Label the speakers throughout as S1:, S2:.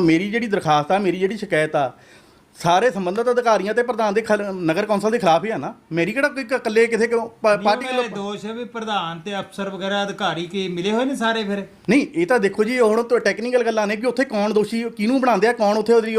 S1: ਮੇਰੀ ਜਿਹੜੀ ਦਰਖਾਸਤ ਆ ਮੇਰੀ ਜਿਹੜੀ ਸ਼ਿਕਾਇਤ ਆ ਸਾਰੇ ਸੰਬੰਧਿਤ ਅਧਿਕਾਰੀਆਂ ਤੇ ਪ੍ਰਧਾਨ ਦੇ ਖਿਲ- ਨਗਰ ਕੌਂਸਲ ਦੇ ਖਿਲਾਫ ਹੀ ਆ ਨਾ? ਮੇਰੀ ਕਿਹੜਾ ਕੋਈ ਇਕੱਲੇ ਕਿਸੇ ਕੋ- ਪਾਰਟੀ ਵੱਲੋਂ
S2: ਦੋਸ਼ ਹੈ ਵੀ ਪ੍ਰਧਾਨ ਤੇ ਅਫਸਰ ਵਗੈਰਾ ਅਧਿਕਾਰੀ ਕੀ ਮਿਲੇ ਹੋਏ ਨੇ ਸਾਰੇ ਫਿਰ?
S1: ਨਹੀਂ ਇਹ ਤਾਂ ਦੇਖੋ ਜੀ ਹੁਣ ਤੋਂ ਟੈਕਨੀਕਲ ਗੱਲਾਂ ਨੇ ਕਿ ਉੱਥੇ ਕੌਣ ਦੋਸ਼ੀ ਕਿਹਨੂੰ ਬਣਾਉਂਦੇ ਆ ਕੌਣ ਉੱਥੇ ਉਹਦੀ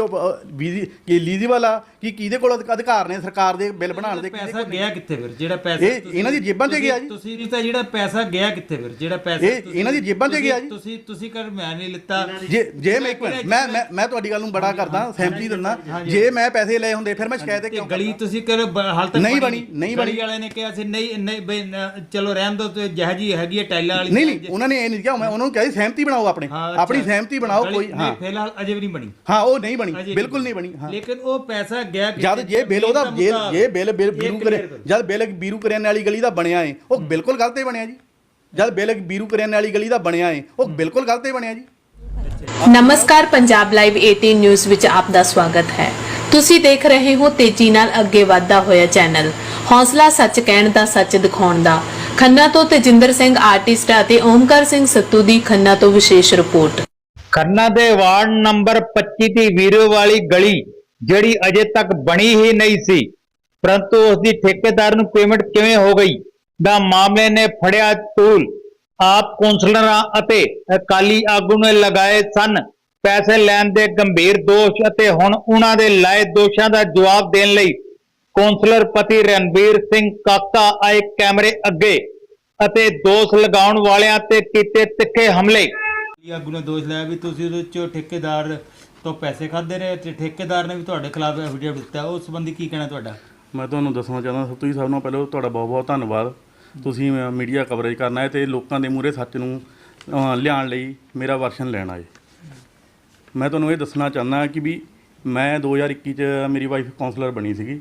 S1: ਲੀਜ਼ੀਬਲ ਆ ਕਿ ਕਿਹਦੇ ਕੋਲ ਅਧਿ- ਅਧਿਕਾਰ ਨੇ ਸਰਕਾਰ ਦੇ ਬਿੱਲ ਬਣਾਉਣ ਦੇ ਕਿਹਦੇ
S2: ਪੈਸਾ ਗਿਆ ਕਿੱਥੇ ਫਿਰ? ਜਿਹੜਾ ਪੈਸਾ
S1: ਇਹ ਇਹਨਾਂ ਦੀ ਜੇਬਾਂ 'ਚ ਗਿਆ ਜੀ।
S2: ਤੁਸੀਂ ਤਾਂ ਜਿਹੜਾ ਪੈਸਾ ਗਿਆ ਕਿੱਥੇ ਫਿਰ? ਜਿਹੜਾ ਪੈਸਾ
S1: ਇਹ
S2: ਤੁਸੀਂ-
S1: ਇਹਨਾਂ ਦੀ ਜੇਬਾਂ 'ਚ ਗਿਆ ਜੀ।
S2: ਤੁਸੀਂ ਤੁਸੀਂ ਕਰ ਮੈਂ ਨਹੀਂ ਲਿੱਤਾ।
S1: ਜੇ ਜੇ ਮੈਂ ਇੱਕ ਮਿੰਟ ਮੈਂ ਮੈਂ ਮੈਂ ਤੁਹਾਡੀ ਗੱਲ ਨੂੰ ਬੜਾ ਕਰਦਾ ਸਹਿਮਤੀ ਦਿੰਦਾ। ਜੇ ਮੈਂ ਪੈਸੇ ਲਏ ਹੁੰਦੇ ਫਿਰ ਮੈਂ ਸ਼ਿਕਾਇਤ
S2: ਤੇ
S1: ਕਿਉਂ
S2: ਗਲੀ ਤੁਸੀਂ ਕਰ ਹਾਲ ਤੱਕ
S1: ਨਹੀਂ ਬਣੀ, ਨਹੀਂ
S2: ਗਲੀ
S1: ਬਣੀ।
S2: ਵਾਲੇ ਨੇ ਕਿਹਾ ਸੀ ਨਹੀਂ ਨਹੀਂ ਬਈ ਨ- ਚਲੋ ਰਹਿਣ ਦੋ ਤੇ ਜਹ ਜੀ ਹੈਗੀ ਹੈ ਟਾਈਲਾਂ ਵਾਲੀ
S1: ਨਹੀਂ ਨਹੀਂ ਉਹਨਾਂ ਨੇ ਇਹ ਨਹੀਂ ਕਿਹਾ ਮੈਂ ਉਹਨਾਂ ਨੂੰ ਕਿਹਾ ਸੀ ਸਹਿਮਤੀ ਬਣਾਓ ਆਪਣੇ।
S2: ਹਾਂ, ਅੱਛਾ।
S1: ਆਪਣੀ ਸਹਿਮਤੀ ਬਣਾਓ
S2: ਗਲੀ-
S1: ਕੋਈ
S2: ਨਹੀਂ,
S1: ਹਾਂ।
S2: ਫਿਲਹਾਲ ਅਜੇ ਵੀ ਨਹੀਂ ਬਣੀ।
S1: ਹਾਂ ਉਹ ਨਹੀਂ ਬਣੀ ਬਿਲਕੁਲ ਨਹੀਂ ਬਣੀ ਹਾਂ।
S2: ਲੇਕਿਨ ਉਹ ਪੈਸਾ ਗਿਆ
S1: ਜਦ
S2: ਕਿੱਥੇ?
S1: ਜੇ ਬਿੱਲ ਉਹਦਾ ਜੇ ਜੇ ਬਿੱਲ ਬਿੱਲ
S2: ਇਹ
S1: ਬੀਰੂ
S2: clear
S1: ਕਰੋ। ਜਦ ਬਿੱਲ ਬੀਰੂ ਕਰਿਆਨੇ ਵਾਲੀ ਗਲੀ ਦਾ ਬਣਿਆ ਏ ਉਹ ਬਿਲਕੁਲ ਗਲਤ ਹੀ ਬਣਿਆ ਜੀ। ਜਦ ਬਿੱਲ ਬੀਰੂ ਕਰਿਆਨੇ ਵਾਲੀ ਗਲੀ ਦਾ ਬਣਿਆ ਏ ਉਹ ਬਿਲਕੁਲ ਗਲਤ ਹੀ ਬਣਿਆ ਜੀ।
S3: ਨਮਸਕਾਰ ਪੰਜਾਬ ਲਾਈਵ 18 ਨਿਊਜ਼ ਵਿੱਚ ਆਪ ਦਾ ਸਵਾਗਤ ਹੈ। ਤੁਸੀਂ ਦੇਖ ਰਹੇ ਹੋ ਤੇਜ਼ੀ ਨਾਲ ਅੱਗੇ ਵਧਦਾ ਹੋਇਆ ਚੈਨਲ। ਹੌਸਲਾ ਸੱਚ ਕਹਿਣ ਦਾ ਸੱਚ ਦਿਖਾਉਣ ਦਾ। ਖੰਨਾ ਤੋਂ ਤੇਜਿੰਦਰ ਸਿੰਘ ਆਰਟਿਸਟ ਅਤੇ ਓਮਕਾਰ ਸਿੰਘ ਸੱਤੂ ਦੀ ਖੰਨਾ ਤੋਂ ਵਿਸ਼ੇਸ਼ ਰਿਪੋਰਟ।
S4: ਖੰਨਾ ਦੇ ਵਾਰਡ ਨੰਬਰ 25 ਦੀ ਵੀਰੋ ਵਾਲੀ ਗਲੀ, ਜਿਹੜੀ ਅਜੇ ਤੱਕ ਬਣੀ ਹੀ ਨਹੀਂ ਸੀ, ਪਰੰਤੂ ਉਸ ਦੀ ਠੇਕੇਦਾਰ ਨੂੰ ਪੇਮੈਂਟ ਕਿਵੇਂ ਹੋ ਗਈ, ਦਾ ਮਾਮਲੇ ਨੇ ਫੜਿਆ ਟੂਲ ਆਪ ਕੌਂਸਲਰਾਂ ਅਤੇ ਅਕਾਲੀ ਆਗੂ ਨੇ ਲਗਾਏ ਸਨ ਪੈਸੇ ਲੈਣ ਦੇ ਗੰਭੀਰ ਦੋਸ਼ ਅਤੇ ਹੁਣ ਉਹਨਾਂ ਦੇ ਲਾਏ ਦੋਸ਼ਾਂ ਦਾ ਜਵਾਬ ਦੇਣ ਲਈ ਕੌਂਸਲਰ ਪਤੀ ਰਣਬੀਰ ਸਿੰਘ ਕਾਕਾ ਆਏ ਕੈਮਰੇ ਅੱਗੇ ਅਤੇ ਦੋਸ਼ ਲਗਾਉਣ ਵਾਲਿਆਂ ਤੇ ਕੀਤੇ ਤਿੱਖੇ ਹਮਲੇ।
S2: ਆਗੂ ਨੇ ਦੋਸ਼ ਲਾਇਆ ਵੀ ਤੁਸੀਂ ਉਹਦੇ ਚ ਠੇਕੇਦਾਰ ਤੋਂ ਪੈਸੇ ਖਾਦੇ ਨੇ ਤੇ ਠੇਕੇਦਾਰ ਨੇ ਵੀ ਤੁਹਾਡੇ ਖਿਲਾਫ ਐਫੀਡੇਵਿਟ ਦਿੱਤਾ। ਉਸ ਸੰਬੰਧੀ ਕੀ ਕਹਿਣਾ ਤੁਹਾਡਾ?
S1: ਮੈਂ ਤੁਹਾਨੂੰ ਦੱਸਣਾ ਚਾਹੁੰਦਾ ਸਭ ਤੋਂ ਹੀ ਸਭ ਨਾਲੋਂ ਪਹਿਲਾਂ ਤੁਹਾਡਾ ਬਹੁਤ ਬਹੁਤ ਧੰਨਵਾਦ। ਤੁਸੀਂ ਮੀਡੀਆ ਕਵਰੇਜ ਕਰਨਾ ਹੈ ਤੇ ਲੋਕਾਂ ਦੇ ਮੂਹਰੇ ਸੱਚ ਨੂੰ ਲਿਆਉਣ ਲਈ ਮੇਰਾ ਵਰਸ਼ਨ ਲੈਣ ਆਏ। ਮੈਂ ਤੁਹਾਨੂੰ ਇਹ ਦੱਸਣਾ ਚਾਹੁੰਦਾ ਕਿ ਵੀ ਮੈਂ 2021 ਚ ਮੇਰੀ ਵਾਈਫ ਕਾਉਂਸਲਰ ਬਣੀ ਸੀਗੀ।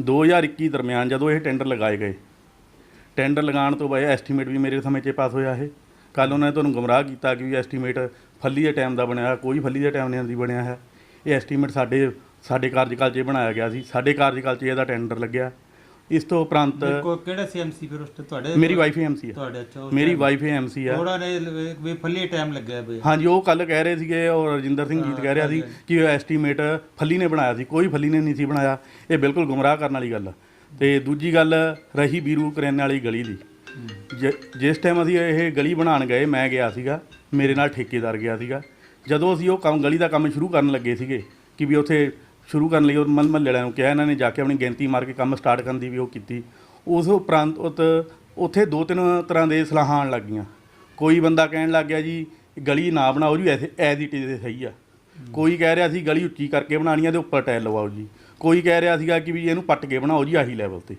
S1: 2021 ਦਰਮਿਆਨ ਜਦੋਂ ਇਹ ਟੈਂਡਰ ਲਗਾਏ ਗਏ ਟੈਂਡਰ ਲਗਾਉਣ ਤੋਂ ਬਾਅਦ ਐਸਟੀਮੇਟ ਵੀ ਮੇਰੇ ਸਮੇਂ 'ਚ ਪਾਸ ਹੋਇਆ ਇਹ। ਕੱਲ ਉਹਨਾਂ ਨੇ ਤੁਹਾਨੂੰ ਗੁੰਮਰਾਹ ਕੀਤਾ ਕਿ ਵੀ ਐਸਟੀਮੇਟ ਫੱਲੀ ਦੇ ਟਾਈਮ ਦਾ ਬਣਿਆ, ਕੋਈ ਫੱਲੀ ਦੇ ਟਾਈਮ ਨਹੀਂ ਬਣਿਆ ਹੈ। ਇਹ ਐਸਟੀਮੇਟ ਸਾਡੇ ਸਾਡੇ ਕਾਰਜਕਾਲ 'ਚ ਬਣਾਇਆ ਗਿਆ ਸੀ। ਸਾਡੇ ਕਾਰਜਕਾਲ 'ਚ ਇਹਦਾ ਟੈਂਡਰ ਲੱਗਿਆ। ਇਸ ਤੋਂ ਉਪਰੰਤ
S2: ਕੋ ਕਿਹੜਾ ਸੀਐਮਸੀ ਫਿਰ ਉਸ ਤੇ ਤੁਹਾਡੇ
S1: ਮੇਰੀ ਵਾਈਫ ਐਮਸੀ ਹੈ
S2: ਤੁਹਾਡੇ ਅੱਛਾ
S1: ਮੇਰੀ ਵਾਈਫ ਐਮਸੀ ਆ।
S2: ਥੋੜਾ ਨੇ ਵੀ ਫੱਲੇ ਟਾਈਮ ਲੱਗਿਆ ਬਈ।
S1: ਹਾਂਜੀ ਉਹ ਕੱਲ ਕਹਿ ਰਹੇ ਸੀਗੇ ਔਰ ਰਜਿੰਦਰ ਸਿੰਘ ਜੀਤ ਕਹਿ ਰਿਹਾ ਸੀ ਕਿ ਇਹ ਐਸਟੀਮੇਟ ਫੱਲੀ ਨੇ ਬਣਾਇਆ ਸੀ ਕੋਈ ਫੱਲੀ ਨੇ ਨਹੀਂ ਸੀ ਬਣਾਇਆ। ਇਹ ਬਿਲਕੁਲ ਗੁੰਮਰਾਹ ਕਰਨ ਵਾਲੀ ਗੱਲ ਆ। ਤੇ ਦੂਜੀ ਗੱਲ ਰਹੀ ਬੀਰੂ ਕਰੈਨ ਵਾਲੀ ਗਲੀ ਦੀ। ਜਿ- ਜਿਸ ਟਾਈਮ ਅਸੀਂ ਇਹ ਗਲੀ ਬਣਾਉਣ ਗਏ ਮੈਂ ਗਿਆ ਸੀਗਾ ਮੇਰੇ ਨਾਲ ਠੇਕੇਦਾਰ ਗਿਆ ਸੀਗਾ। ਜਦੋਂ ਅਸੀਂ ਉਹ ਕੰਮ ਗਲੀ ਦਾ ਕੰਮ ਸ਼ੁਰੂ ਕਰਨ ਲੱਗੇ ਸੀਗੇ ਕਿ ਵੀ ਉੱਥੇ ਸ਼ੁਰੂ ਕਰਨ ਲਈ ਉਹ ਮਲ ਮਹੱਲੇ ਵਾਲਿਆਂ ਨੂੰ ਕਿਹਾ, ਇਹਨਾਂ ਨੇ ਜਾ ਕੇ ਆਪਣੀ ਗਿਣਤੀ ਮਾਰ ਕੇ ਕੰਮ ਸਟਾਰਟ ਕਰਨ ਦੀ ਵੀ ਉਹ ਕੀਤੀ। ਉਸ ਉਪਰੰਤ ਉਤ ਉੱਥੇ ਦੋ ਤਿੰਨ ਤਰ੍ਹਾਂ ਦੇ ਸਲਾਹਾਂ ਆਉਣ ਗਈਆਂ ਕੋਈ ਬੰਦਾ ਕਹਿਣ ਲੱਗ ਗਿਆ ਜੀ, ਗਲੀ ਨਾ ਬਣਾਓ ਜੀ, ਐਸੇ ਐਜ਼ ਇਟ ਇਜ਼ ਸਹੀ ਆ। ਕੋਈ ਕਹਿ ਰਿਹਾ ਸੀ, ਗਲੀ ਉੱਚੀ ਕਰਕੇ ਬਣਾਉਣੀ ਆ ਤੇ ਉੱਪਰ ਟਾਇਲ ਲਵਾਓ ਜੀ। ਕੋਈ ਕਹਿ ਰਿਹਾ ਸੀਗਾ ਕਿ ਵੀ ਇਹਨੂੰ ਪੱਟ ਕੇ ਬਣਾਓ ਜੀ, ਆਹੀ ਲੈਵਲ ਤੇ।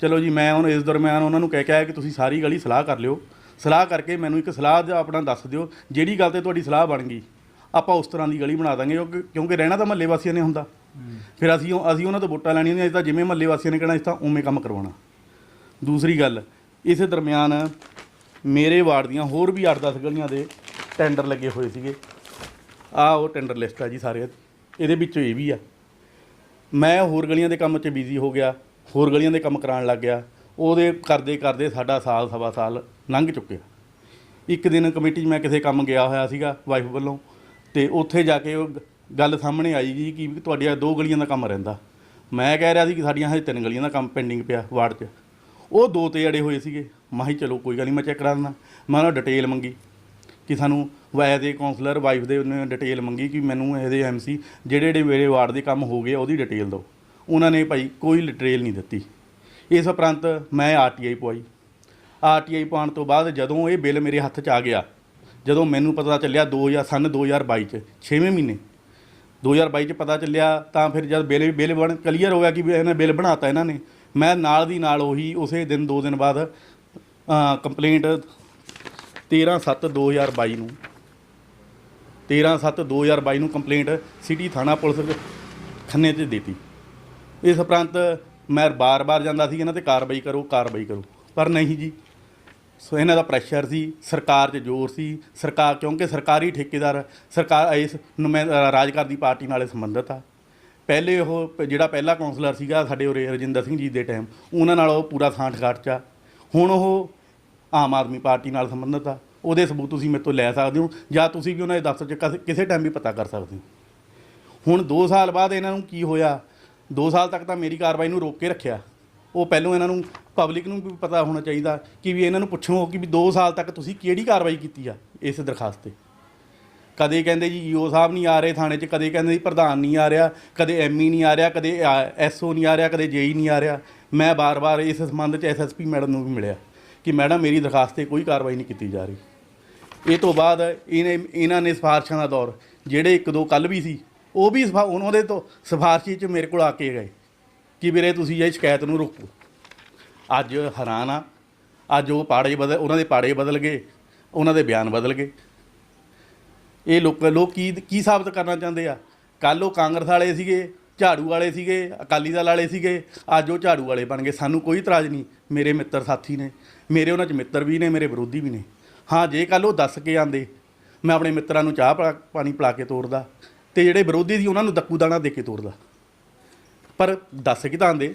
S1: ਚਲੋ ਜੀ, ਮੈਂ ਹੁਣ ਇਸ ਦਰਮਿਆਨ ਉਹਨਾਂ ਨੂੰ ਕਹਿ ਕੇ ਆਇਆ ਕਿ ਤੁਸੀਂ ਸਾਰੀ ਗਲੀ ਸਲਾਹ ਕਰ ਲਿਓ। ਸਲਾਹ ਕਰਕੇ ਮੈਨੂੰ ਇੱਕ ਸਲਾਹ ਦਾ ਆਪਣਾ ਦੱਸ ਦਿਓ, ਜਿਹੜੀ ਗੱਲ ਤੇ ਤੁਹਾਡੀ ਸਲਾਹ ਬਣ ਗਈ, ਆਪਾਂ ਉਸ ਤਰ੍ਹਾਂ ਦੀ ਗਲੀ ਬਣਾ ਦਾਂਗੇ ਕਿਉਂਕਿ ਰਹਿਣਾ ਤਾਂ ਮਹੱਲੇ ਵਾਸੀਆਂ ਨੇ ਹੁੰਦਾ। ਫਿਰ ਅਸੀਂ ਉਹ- ਅਸੀਂ ਉਹਨਾਂ ਤੋਂ ਵੋਟਾਂ ਲੈਣੀਆਂ ਨੇ ਅਸੀਂ ਤਾਂ ਜਿਵੇਂ ਮਹੱਲੇ ਵਾਸੀਆਂ ਨੇ ਕਹਿਣਾ, ਅਸੀਂ ਤਾਂ ਉਵੇਂ ਕੰਮ ਕਰਵਾਉਣਾ। ਦੂਸਰੀ ਗੱਲ, ਇਸੇ ਦਰਮਿਆਨ ਮੇਰੇ ਵਾਰਡ ਦੀਆਂ ਹੋਰ ਵੀ 8-10 ਗਲੀਆਂ ਦੇ ਟੈਂਡਰ ਲੱਗੇ ਹੋਏ ਸੀਗੇ। ਆਹ ਉਹ ਟੈਂਡਰ ਲਿਸਟ ਆ ਜੀ ਸਾਰੇ ਇਹਦੇ ਵਿੱਚੋਂ ਇਹ ਵੀ ਆ। ਮੈਂ ਹੋਰ ਗਲੀਆਂ ਦੇ ਕੰਮ 'ਚ ਬਿਜ਼ੀ ਹੋ ਗਿਆ, ਹੋਰ ਗਲੀਆਂ ਦੇ ਕੰਮ ਕਰਾਉਣ ਲੱਗ ਗਿਆ। ਉਹਦੇ ਕਰਦੇ ਕਰਦੇ ਸਾਡਾ ਸਾਲ ਸਵਾ ਸਾਲ ਲੰਘ ਚੁੱਕਿਆ। ਇੱਕ ਦਿਨ ਕਮੇਟੀ 'ਚ ਮੈਂ ਕਿਸੇ ਕੰਮ ਗਿਆ ਹੋਇਆ ਸੀਗਾ ਵਾਈਫ ਵੱਲੋਂ। ਤੇ ਉੱਥੇ ਜਾ ਕੇ ਉਹ ਗ- ਗੱਲ ਸਾਹਮਣੇ ਆਈ ਜੀ ਕਿ ਤੁਹਾਡੀਆਂ ਦੋ ਗਲੀਆਂ ਦਾ ਕੰਮ ਰਹਿੰਦਾ। ਮੈਂ ਕਹਿ ਰਿਹਾ ਸੀ ਕਿ ਸਾਡੀਆਂ ਹਜੇ ਤਿੰਨ ਗਲੀਆਂ ਦਾ ਕੰਮ ਪੈਂਡਿੰਗ ਪਿਆ ਵਾਰਡ 'ਚ। ਉਹ ਦੋ ਤੇ ਅੜੇ ਹੋਏ ਸੀਗੇ। ਮਾਹੀ ਚਲੋ ਕੋਈ ਗੱਲ ਨਹੀਂ ਮੈਂ ਚੈੱਕ ਕਰਾ ਦਿੰਦਾ। ਮੈਂ ਉਹਨਾਂ ਡਿਟੇਲ ਮੰਗੀ ਕਿ ਸਾਨੂੰ ਵਾਇ ਦੇ ਕਾਉਂਸਲਰ ਵਾਈਫ ਦੇ ਉਹਨੇ ਡਿਟੇਲ ਮੰਗੀ ਕਿ ਮੈਨੂੰ ਇਹਦੇ ਐਮਸੀ ਜਿਹੜੇ ਜਿਹੜੇ ਮੇਰੇ ਵਾਰਡ ਦੇ ਕੰਮ ਹੋ ਗਏ, ਉਹਦੀ ਡਿਟੇਲ ਦਿਓ। ਉਹਨਾਂ ਨੇ ਭਾਈ ਕੋਈ ਡਿਟੇਲ ਨਹੀਂ ਦਿੱਤੀ। ਇਸ ਉਪਰੰਤ ਮੈਂ ਆਰਟੀਆਈ ਪਵਾਈ। ਆਰਟੀਆਈ ਪਾਉਣ ਤੋਂ ਬਾਅਦ ਜਦੋਂ ਇਹ ਬਿੱਲ ਮੇਰੇ ਹੱਥ 'ਚ ਆ ਗਿਆ, ਜਦੋਂ ਮੈਨੂੰ ਪਤਾ ਚੱਲਿਆ 2000 ਸਨ 2022 ਚ 6ਵੇਂ ਮਹੀਨੇ 2022 ਚ ਪਤਾ ਚੱਲਿਆ ਤਾਂ ਫਿਰ ਜਦ ਬਿੱਲ ਬਿੱਲ ਬਣ ਕਲੀਅਰ ਹੋ ਗਿਆ ਕਿ ਵੀ ਇਹਨੇ ਬਿੱਲ ਬਣਾਤਾ ਇਹਨਾਂ ਨੇ। ਮੈਂ ਨਾਲ ਦੀ ਨਾਲ ਉਹੀ ਉਸੇ ਦਿਨ, ਦੋ ਦਿਨ ਬਾਅਦ ਕੰਪਲੇਂਟ 13/7/2022 ਨੂੰ। 13/7/2022 ਨੂੰ ਕੰਪਲੇਂਟ ਸਿਟੀ ਥਾਣਾ ਪੁਲਿਸ ਖੰਨੇ 'ਤੇ ਦਿੱਤੀ। ਇਸ ਉਪਰੰਤ ਮੈਂ ਬਾਰ-ਬਾਰ ਜਾਂਦਾ ਸੀ, ਇਹਨਾਂ ਤੇ ਕਾਰਵਾਈ ਕਰੋ ਕਾਰਵਾਈ ਕਰੋ। ਪਰ ਨਹੀਂ ਜੀ ਸੋ ਇਹਨਾਂ ਦਾ ਪ੍ਰੈਸ਼ਰ ਸੀ ਸਰਕਾਰ 'ਚ ਜ਼ੋਰ ਸੀ ਸਰਕਾਰ ਕਿਉਂਕਿ ਸਰਕਾਰੀ ਠੇਕੇਦਾਰ ਸਰਕਾਰ ਇਸ ਨੁਮਾਇ- ਅ, ਰਾਜਕਾਰ ਦੀ ਪਾਰਟੀ ਨਾਲ ਸੰਬੰਧਿਤ ਆ। ਪਹਿਲੇ ਉਹ ਪ- ਜਿਹੜਾ ਪਹਿਲਾ ਕਾਉਂਸਲਰ ਸੀਗਾ ਸਾਡੇ ਉਰੇ ਰਜਿੰਦਰ ਸਿੰਘ ਜੀ ਦੇ ਟਾਈਮ ਉਹਨਾਂ ਨਾਲ ਉਹ ਪੂਰਾ ਸਾਂਠਗਾਠ 'ਚ ਆ। ਹੁਣ ਉਹ ਆਮ ਆਦਮੀ ਪਾਰਟੀ ਨਾਲ ਸੰਬੰਧਿਤ ਆ। ਉਹਦੇ ਸਬੂਤ ਤੁਸੀਂ ਮੇਰੇ ਤੋਂ ਲੈ ਸਕਦੇ ਹੋ ਜਾਂ ਤੁਸੀਂ ਵੀ ਉਹਨਾਂ ਦੇ ਦਫ਼ਤਰ 'ਚ ਕਸ- ਕਿਸੇ ਟਾਈਮ ਵੀ ਪਤਾ ਕਰ ਸਕਦੇ ਹੋ। ਹੁਣ 2 ਸਾਲ ਬਾਅਦ ਇਹਨਾਂ ਨੂੰ ਕੀ ਹੋਇਆ? 2 ਸਾਲ ਤੱਕ ਤਾਂ ਮੇਰੀ ਕਾਰਵਾਈ ਨੂੰ ਰੋਕ ਕੇ ਰੱਖਿਆ। ਉਹ ਪਹਿਲੋਂ ਇਹਨਾਂ ਨੂੰ ਪਬਲਿਕ ਨੂੰ ਵੀ ਪਤਾ ਹੋਣਾ ਚਾਹੀਦਾ ਕਿ ਵੀ ਇਹਨਾਂ ਨੂੰ ਪੁੱਛੋ ਕਿ ਵੀ 2 ਸਾਲ ਤੱਕ ਤੁਸੀਂ ਕਿਹੜੀ ਕਾਰਵਾਈ ਕੀਤੀ ਆ ਇਸ ਦਰਖਾਸਤ ਤੇ। ਕਦੇ ਕਹਿੰਦੇ ਜੀ ਈਓ ਸਾਹਿਬ ਨਹੀਂ ਆ ਰਹੇ ਥਾਣੇ 'ਚ, ਕਦੇ ਕਹਿੰਦੇ ਜੀ ਪ੍ਰਧਾਨ ਨਹੀਂ ਆ ਰਿਹਾ, ਕਦੇ ਐਮਈ ਨਹੀਂ ਆ ਰਿਹਾ, ਕਦੇ ਐਸਓ ਨਹੀਂ ਆ ਰਿਹਾ, ਕਦੇ ਜੇਈ ਨਹੀਂ ਆ ਰਿਹਾ। ਮੈਂ ਬਾਰ-ਬਾਰ ਇਸ ਸੰਬੰਧ 'ਚ ਐਸਐਸਪੀ ਮੈਡਮ ਨੂੰ ਵੀ ਮਿਲਿਆ ਕਿ ਮੈਡਮ, ਮੇਰੀ ਦਰਖਾਸਤ ਤੇ ਕੋਈ ਕਾਰਵਾਈ ਨਹੀਂ ਕੀਤੀ ਜਾ ਰਹੀ। ਇਹ ਤੋਂ ਬਾਅਦ ਇਹਨੇ, ਇਹਨਾਂ ਨੇ ਸਿਫਾਰਸ਼ਾਂ ਦਾ ਦੌਰ, ਜਿਹੜੇ ਇੱਕ ਦੋ ਕੱਲ ਵੀ ਸੀ, ਉਹ ਵੀ ਸਿਫਾ- ਉਹਨਾਂ ਦੇ ਤੋਂ ਸਿਫਾਰਸ਼ੀ 'ਚ ਮੇਰੇ ਕੋਲ ਆ ਕੇ ਗਏ। ਕਿ ਵੀਰੇ ਤੁਸੀਂ ਇਹ ਸ਼ਿਕਾਇਤ ਨੂੰ ਰੋਕੋ। ਅੱਜ ਹੈਰਾਨ ਆ। ਅੱਜ ਉਹ ਪਾੜੇ ਬਦਲ, ਉਹਨਾਂ ਦੇ ਪਾੜੇ ਬਦਲ ਗਏ, ਉਹਨਾਂ ਦੇ ਬਿਆਨ ਬਦਲ ਗਏ। ਇਹ ਲੋਕ ਲੋਕ ਕੀ ਕੀ ਸਾਬਤ ਕਰਨਾ ਚਾਹੁੰਦੇ ਆ? ਕੱਲ ਉਹ ਕਾਂਗਰਸ ਵਾਲੇ ਸੀਗੇ, ਝਾੜੂ ਵਾਲੇ ਸੀਗੇ, ਅਕਾਲੀ ਦਲ ਵਾਲੇ ਸੀਗੇ, ਅੱਜ ਉਹ ਝਾੜੂ ਵਾਲੇ ਬਣ ਗਏ। ਸਾਨੂੰ ਕੋਈ ਇਤਰਾਜ਼ ਨਹੀਂ। ਮੇਰੇ ਮਿੱਤਰ ਸਾਥੀ ਨੇ, ਮੇਰੇ ਉਹਨਾਂ 'ਚ ਮਿੱਤਰ ਵੀ ਨੇ, ਮੇਰੇ ਵਿਰੋਧੀ ਵੀ ਨੇ। ਹਾਂ, ਜੇ ਕੱਲ ਉਹ ਦੱਸ ਕੇ ਆਂਦੇ ਮੈਂ ਆਪਣੇ ਮਿੱਤਰਾਂ ਨੂੰ ਚਾਹ ਪਲਾ- ਪਾਣੀ ਪਿਲਾ ਕੇ ਤੋਰਦਾ ਤੇ ਜਿਹੜੇ ਵਿਰੋਧੀ ਸੀ ਉਹਨਾਂ ਨੂੰ ਦੱਕੂ ਦਾਣਾ ਦੇ ਕੇ ਤੋਰਦਾ ਪਰ ਦੱਸ ਕੇ ਤਾਂ ਆਂਦੇ?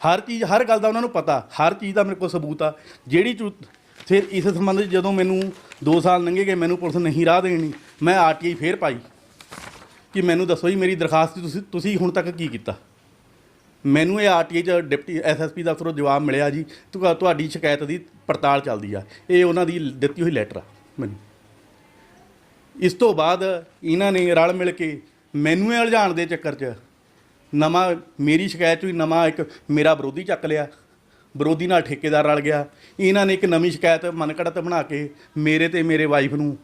S1: ਹਰ ਚੀਜ਼, ਹਰ ਗੱਲ ਦਾ ਉਹਨਾਂ ਨੂੰ ਪਤਾ, ਹਰ ਚੀਜ਼ ਦਾ ਮੇਰੇ ਕੋਲ ਸਬੂਤ ਆ। ਜਿਹੜੀ ਚੂ, ਫਿਰ ਇਸ ਸੰਬੰਧ 'ਚ ਜਦੋਂ ਮੈਨੂੰ 2 ਸਾਲ ਲੰਘੇ ਗਏ, ਮੈਨੂੰ ਪੁਲਿਸ ਨਹੀਂ ਰਾਹ ਦੇਣੀ, ਮੈਂ ਆਰਟੀਆਈ ਫੇਰ ਪਾਈ। ਕਿ ਮੈਨੂੰ ਦੱਸੋ ਜੀ, ਮੇਰੀ ਦਰਖਾਸਤ ਤੁਸੀਂ ਤੁਸੀਂ ਹੁਣ ਤੱਕ ਕੀ ਕੀਤਾ? ਮੈਨੂੰ ਇਹ ਆਰਟੀਆਈ 'ਚ ਡਿਪਟੀ ਐਸਐਸਪੀ ਦਾ ਅਫਸਰੋਂ ਜਵਾਬ ਮਿਲਿਆ ਜੀ ਤੁਹਾਡੀ ਸ਼ਿਕਾਇਤ ਦੀ ਪੜਤਾਲ ਚੱਲਦੀ ਆ। ਇਹ ਉਹਨਾਂ ਦੀ ਦਿੱਤੀ ਹੋਈ ਲੈਟਰ ਆ ਮੈਨੂੰ। ਇਸ ਤੋਂ ਬਾਅਦ ਇਹਨਾਂ ਨੇ ਰਲ ਮਿਲ ਕੇ ਮੈਨੂੰ ਇਹ ਉਲਝਾਉਣ ਦੇ ਚੱਕਰ 'ਚ ਨਵਾਂ ਮੇਰੀ ਸ਼ਿਕਾਇਤ 'ਚੋਂ ਹੀ ਨਵਾਂ ਇੱਕ ਮੇਰਾ ਵਿਰੋਧੀ ਚੱਕ ਲਿਆ। ਵਿਰੋਧੀ ਨਾਲ ਠੇਕੇਦਾਰ ਰਲ ਗਿਆ। ਇਹਨਾਂ ਨੇ ਇੱਕ ਨਵੀਂ ਸ਼ਿਕਾਇਤ ਮਨਕੜਤ ਬਣਾ ਕੇ ਮੇਰੇ ਤੇ ਮੇਰੇ ਵਾਈਫ ਨੂੰ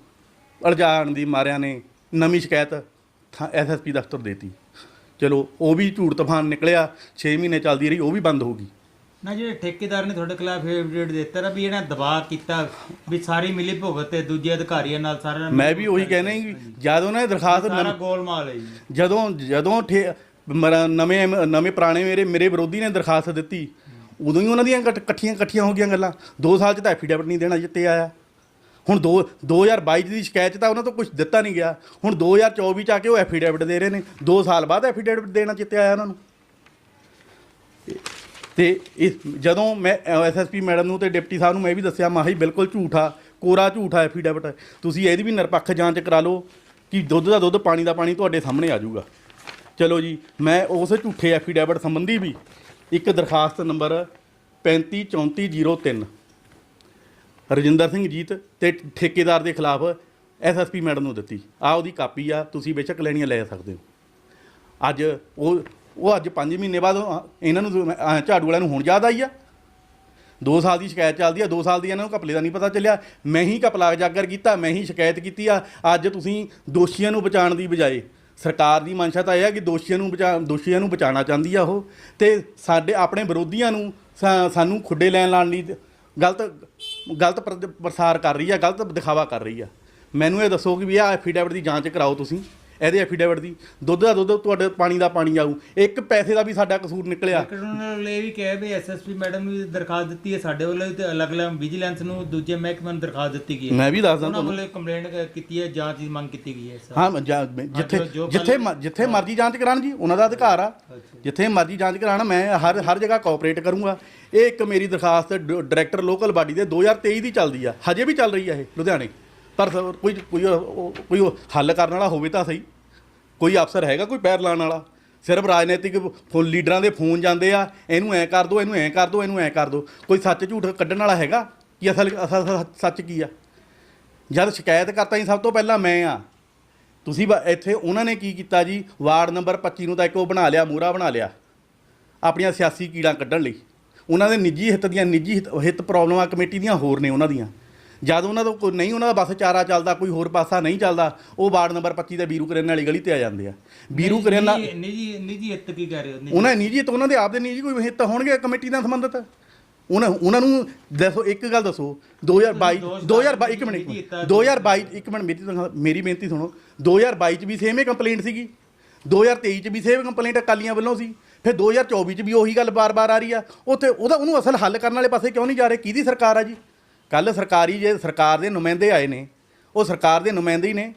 S1: ਉਲਝਾਉਣ ਦੀ ਮਾਰਿਆਂ ਨੇ ਨਵੀਂ ਸ਼ਿਕਾਇਤ ਐਸਐਸਪੀ ਦਫ਼ਤਰ ਦੇਤੀ। ਚਲੋ ਉਹ ਵੀ ਝੂਠ ਤੂਫਾਨ ਨਿਕਲਿਆ 6 ਮਹੀਨੇ ਚੱਲਦੀ ਰਹੀ ਉਹ ਵੀ ਬੰਦ ਹੋ ਗਈ।
S2: ਨਾ ਜਿਹੜੇ ਠੇਕੇਦਾਰ ਨੇ ਤੁਹਾਡੇ ਖਿਲਾਫ ਐਫੀਡੇਵਿਟ ਦਿੱਤਾ ਨਾ ਵੀ ਇਹਨਾਂ ਦਬਾਅ ਕੀਤਾ ਵੀ ਸਾਰੀ ਮਿਲੀ ਭੁਗਤ ਤੇ ਦੂਜੇ ਅਧਿਕਾਰੀਆਂ ਨਾਲ ਸਾਰਾ
S1: ਮੈਂ ਵੀ ਉਹੀ ਕਹਿਣਾ ਕਿ ਜਦ ਉਹਨਾਂ ਨੇ ਦਰਖਾਸਤ
S2: ਸਾਰਾ ਗੋਲਮਾਲ ਹੈ ਜੀ।
S1: ਜਦੋਂ ਜਦੋਂ ਠੇ ਮਰ- ਨਵੇਂ ਨਵੇਂ ਪੁਰਾਣੇ ਮੇਰੇ ਮੇਰੇ ਵਿਰੋਧੀ ਨੇ ਦਰਖਾਸਤ ਦਿੱਤੀ। ਉਦੋਂ ਹੀ ਉਹਨਾਂ ਦੀਆਂ ਇਕੱਠ- ਇਕੱਠੀਆਂ ਇਕੱਠੀਆਂ ਹੋ ਗਈਆਂ ਗੱਲਾਂ। 2 ਸਾਲ 'ਚ ਤਾਂ ਐਫੀਡੇਵਿਟ ਨਹੀਂ ਦੇਣਾ ਜਿੱਤੇ ਆਇਆ। ਹੁਣ 2 2022 ਦੀ ਸ਼ਿਕਾਇਤ ਤਾਂ ਉਹਨਾਂ ਤੋਂ ਕੁਝ ਦਿੱਤਾ ਨਹੀਂ ਗਿਆ। ਹੁਣ 2024 ਚ ਆ ਕੇ ਉਹ ਐਫੀਡੇਵਿਟ ਦੇ ਰਹੇ ਨੇ। 2 ਸਾਲ ਬਾਅਦ ਐਫੀਡੇਵਿਟ ਦੇਣਾ ਚਿੱਤੇ ਆਇਆ ਉਹਨਾਂ ਨੂੰ। ਤੇ ਇਸ ਜਦੋਂ ਮੈਂ ਐਸਐਸਪੀ ਮੈਡਮ ਨੂੰ ਤੇ ਡਿਪਟੀ ਸਾਹਿਬ ਨੂੰ ਮੈਂ ਵੀ ਦੱਸਿਆ ਮਾਹੀ ਬਿਲਕੁਲ ਝੂਠਾ ਕੋਰਾ ਝੂਠਾ ਐਫੀਡੇਵਿਟ ਤੁਸੀਂ ਇਹਦੀ ਵੀ ਨਿਰਪੱਖ ਜਾਂਚ ਕਰਾ ਲਓ ਕਿ ਦੁੱਧ ਦਾ ਦੁੱਧ, ਪਾਣੀ ਦਾ ਪਾਣੀ ਤੁਹਾਡੇ ਸਾਹਮਣੇ ਆ ਜਾਊਗਾ। ਚਲੋ ਜੀ, ਮੈਂ ਉਸ ਝੂਠੇ ਐਫੀਡੇਵਿਟ ਸੰਬੰਧੀ ਵੀ ਇੱਕ ਦਰਖਾਸਤ ਨੰਬਰ 353403 ਰਜਿੰਦਰ ਸਿੰਘ ਜੀਤ ਤੇ ਠੇਕੇਦਾਰ ਦੇ ਖਿਲਾਫ ਐਸਐਸਪੀ ਮੈਡਮ ਨੂੰ ਦਿੱਤੀ। ਆ ਉਹਦੀ ਕਾਪੀ ਆ, ਤੁਸੀਂ ਬੇਸ਼ੱਕ ਲੈਣੀਆਂ ਲੈ ਸਕਦੇ ਹੋ। ਅੱਜ ਉਹ ਉਹ ਅੱਜ 5 ਮਹੀਨੇ ਬਾਅਦ ਇਹਨਾਂ ਨੂੰ ਝਾੜੂ ਵਾਲਿਆਂ ਨੂੰ ਹੁਣ ਯਾਦ ਆਈ ਆ? 2 ਸਾਲ ਦੀ ਸ਼ਿਕਾਇਤ ਚੱਲਦੀ ਆ 2 ਸਾਲ ਦੀ ਇਹਨਾਂ ਨੂੰ ਘਪਲੇ ਦਾ ਨਹੀਂ ਪਤਾ ਚੱਲਿਆ। ਮੈਂ ਹੀ ਘਪਲਾ ਜਾਗਰ ਕੀਤਾ, ਮੈਂ ਹੀ ਸ਼ਿਕਾਇਤ ਕੀਤੀ ਆ। ਅੱਜ ਤੁਸੀਂ ਦੋਸ਼ੀਆਂ ਨੂੰ ਬਚਾਉਣ ਦੀ ਬਜਾਏ ਸਰਕਾਰ ਦੀ ਮਨਸ਼ਾ ਤਾਂ ਇਹ ਹੈ ਕਿ ਦੋਸ਼ੀਆਂ ਨੂੰ ਬਚਾ, ਦੋਸ਼ੀਆਂ ਨੂੰ ਬਚਾਉਣਾ ਚਾਹੁੰਦੀ ਆ ਉਹ। ਤੇ ਸਾਡੇ ਆਪਣੇ ਵਿਰੋਧੀਆਂ ਨੂੰ ਸਾਨੂੰ ਖੁੱਡੇ ਲੈਣ ਲਾਣ ਲਈ ਗਲਤ ਗਲਤ ਪ੍ਰ- ਪ੍ਰਸਾਰ ਕਰ ਰਹੀ ਆ, ਗਲਤ ਦਿਖਾਵਾ ਕਰ ਰਹੀ ਆ। ਮੈਨੂੰ ਇਹ ਦੱਸੋ ਕਿ ਵੀ ਆਹ ਐਫੀਡੈਵਿਟ ਦੀ ਜਾਂਚ ਕਰਾਓ ਤੁਸੀਂ। ਇਹਦੇ ਐਫੀਡੇਵਿਟ ਦੀ। ਦੁੱਧ ਦਾ ਦੁੱਧ ਤੁਹਾਡੇ ਪਾਣੀ ਦਾ ਪਾਣੀ ਆਊ। ਇੱਕ ਪੈਸੇ ਦਾ ਵੀ ਸਾਡਾ ਕਸੂਰ ਨਿਕਲਿਆ।
S2: ਨੇ ਵੀ ਕਿਹਾ ਵੀ ਐਸਐਸਪੀ ਮੈਡਮ ਨੂੰ ਵੀ ਦਰਖਾਸਤ ਦਿੱਤੀ ਹੈ ਸਾਡੇ ਵੱਲੋਂ ਵੀ ਤੇ ਅਲੱਗ-ਅਲੱਗ ਵਿਜੀਲੈਂਸ ਨੂੰ ਦੂਜੇ ਮਹਿਕਮੇ ਨੂੰ ਦਰਖਾਸਤ ਦਿੱਤੀ ਗਈ ਹੈ।
S1: ਮੈਂ ਵੀ ਦੱਸਦਾ
S2: ਉਹਨਾਂ
S1: ਤੁਹਾਨੂੰ।
S2: ਵੱਲੋਂ ਕੰਪਲੇਂਟ ਕੀਤੀ ਹੈ ਜਾਂਚ ਦੀ ਮੰਗ ਕੀਤੀ ਗਈ ਹੈ ਸਰ।
S1: ਹਾਂ ਜਾਂ- ਜਿੱਥੇ
S2: ਜੋ- ਜੋ
S1: ਜਿੱਥੇ ਮ- ਜਿੱਥੇ ਮਰਜ਼ੀ ਜਾਂਚ ਕਰਾਉਣ ਜੀ ਉਹਨਾਂ ਦਾ ਅਧਿਕਾਰ ਆ। ਜਿੱਥੇ ਮਰਜ਼ੀ ਜਾਂਚ ਕਰਾਉਣ ਮੈਂ ਹਰ ਹਰ ਜਗ੍ਹਾ ਕੋਆਪਰੇਟ ਕਰੂੰਗਾ। ਇਹ ਇੱਕ ਮੇਰੀ ਦਰਖਾਸਤ ਡਾਇਰੈਕਟਰ ਲੋਕਲ ਬਾਡੀ ਦੇ 2023 ਦੀ ਚੱਲਦੀ ਆ। ਹਜੇ ਵੀ ਚੱਲ ਰਹੀ ਆ ਇਹ ਲੁਧਿਆਣੇ। ਪਰ ਸ- ਕੋਈ ਕੋਈ ਉਹ- ਕੋਈ ਉਹ ਹੱਲ ਕਰਨ ਵਾਲਾ ਹੋਵੇ ਤਾਂ ਸਹੀ। ਕੋਈ ਅਫਸਰ ਹੈਗਾ ਕੋਈ ਪੈਰ ਲਾਉਣ ਵਾਲਾ? ਸਿਰਫ ਰਾਜਨੀਤਿਕ ਫੋ- ਲੀਡਰਾਂ ਦੇ ਫੋਨ ਜਾਂਦੇ ਆ, ਇਹਨੂੰ ਐ ਕਰ ਦੋ, ਇਹਨੂੰ ਐ ਕਰ ਦੋ, ਇਹਨੂੰ ਐ ਕਰ ਦੋ। ਕੋਈ ਸੱਚ ਝੂਠ ਕੱਢਣ ਵਾਲਾ ਹੈਗਾ? ਕਿ ਅਸਲ ਅਸਲ ਸੱਚ ਕੀ ਆ? ਜਦ ਸ਼ਿਕਾਇਤ ਕਰਤਾ ਜੀ, ਸਭ ਤੋਂ ਪਹਿਲਾਂ ਮੈਂ ਆ। ਤੁਸੀਂ ਬ- ਇੱਥੇ ਉਹਨਾਂ ਨੇ ਕੀ ਕੀਤਾ ਜੀ? ਵਾਰਡ ਨੰਬਰ 25 ਨੂੰ ਤਾਂ ਇੱਕ ਉਹ ਬਣਾ ਲਿਆ ਮੂਰਾ ਬਣਾ ਲਿਆ। ਆਪਣੀਆਂ ਸਿਆਸੀ ਕੀੜਾਂ ਕੱਢਣ ਲਈ। ਉਹਨਾਂ ਦੇ ਨਿੱਜੀ ਹਿੱਤ ਦੀਆਂ, ਨਿੱਜੀ ਹਿੱਤ- ਹਿੱਤ ਪ੍ਰੋਬਲਮਾਂ ਕਮੇਟੀ ਦੀਆਂ ਹੋਰ ਨੇ ਉਹਨਾਂ ਦੀਆਂ। ਜਦ ਉਹਨਾਂ ਦਾ ਕੋਈ ਨਹੀਂ ਉਹਨਾਂ ਦਾ ਬਸ ਚਾਰਾ ਚੱਲਦਾ ਕੋਈ ਹੋਰ ਪਾਸਾ ਨਹੀਂ ਚੱਲਦਾ ਉਹ ਵਾਰਡ ਨੰਬਰ 25 ਦੇ ਬੀਰੂ ਕਰੇਨ ਵਾਲੀ ਗਲੀ ਤੇ ਆ ਜਾਂਦੇ ਆ। ਬੀਰੂ ਕਰੇਨ ਨਾਲ
S2: ਨਿੱਜੀ- ਨਿੱਜੀ ਹਿੱਤ ਕੀ ਕਹਿ ਰਹੇ ਹੋ?
S1: ਉਹਨਾਂ ਨਿੱਜੀ ਤਾਂ ਉਹਨਾਂ ਦੇ ਆਪਦੇ ਨਿੱਜੀ ਕੋਈ ਹਿੱਤ ਹੋਣਗੇ ਕਮੇਟੀ ਨਾਲ ਸੰਬੰਧਿਤ? ਉਹਨਾਂ ਉਹਨਾਂ ਨੂੰ ਦੱਸੋ ਇੱਕ ਗੱਲ ਦੱਸੋ 2022
S2: ਦੋਸ਼
S1: 2022 ਇੱਕ ਮਿੰਟ
S2: ਨਿੱਜੀ
S1: ਇੱਕ
S2: ਹਿੱਤਾਂ
S1: ਮਿੰਟ 2022 ਇੱਕ ਮਿੰਟ ਮੇਰੀ ਤਾਂ- ਮੇਰੀ ਬੇਨਤੀ ਸੁਣੋ। 2022 ਚ ਵੀ ਸੇਮ ਹੀ ਕੰਪਲੇਂਟ ਸੀਗੀ। 2023 ਚ ਵੀ ਸੇਮ ਕੰਪਲੇਂਟ ਅਕਾਲੀਆਂ ਵੱਲੋਂ ਸੀ। ਫਿਰ 2024 ਚ ਵੀ ਉਹੀ ਗੱਲ ਬਾਰ-ਬਾਰ ਆ ਰਹੀ ਆ। ਉੱਥੇ ਉਹਦਾ ਉਹਨੂੰ ਅਸਲ ਹੱਲ ਕਰਨ ਵਾਲੇ ਪਾਸੇ ਕਿਉਂ ਨਹੀਂ ਜਾ ਰਹੇ? ਕਿਹਦੀ ਸਰਕਾਰ ਆ ਜੀ? ਕੱਲ ਸਰਕਾਰੀ ਜੇ ਸਰਕਾਰ ਦੇ ਨੁਮਾਇੰਦੇ ਆਏ ਨੇ ਉਹ ਸਰਕਾਰ ਦੇ ਨੁਮਾਇੰਦੇ ਹੀ ਨੇ।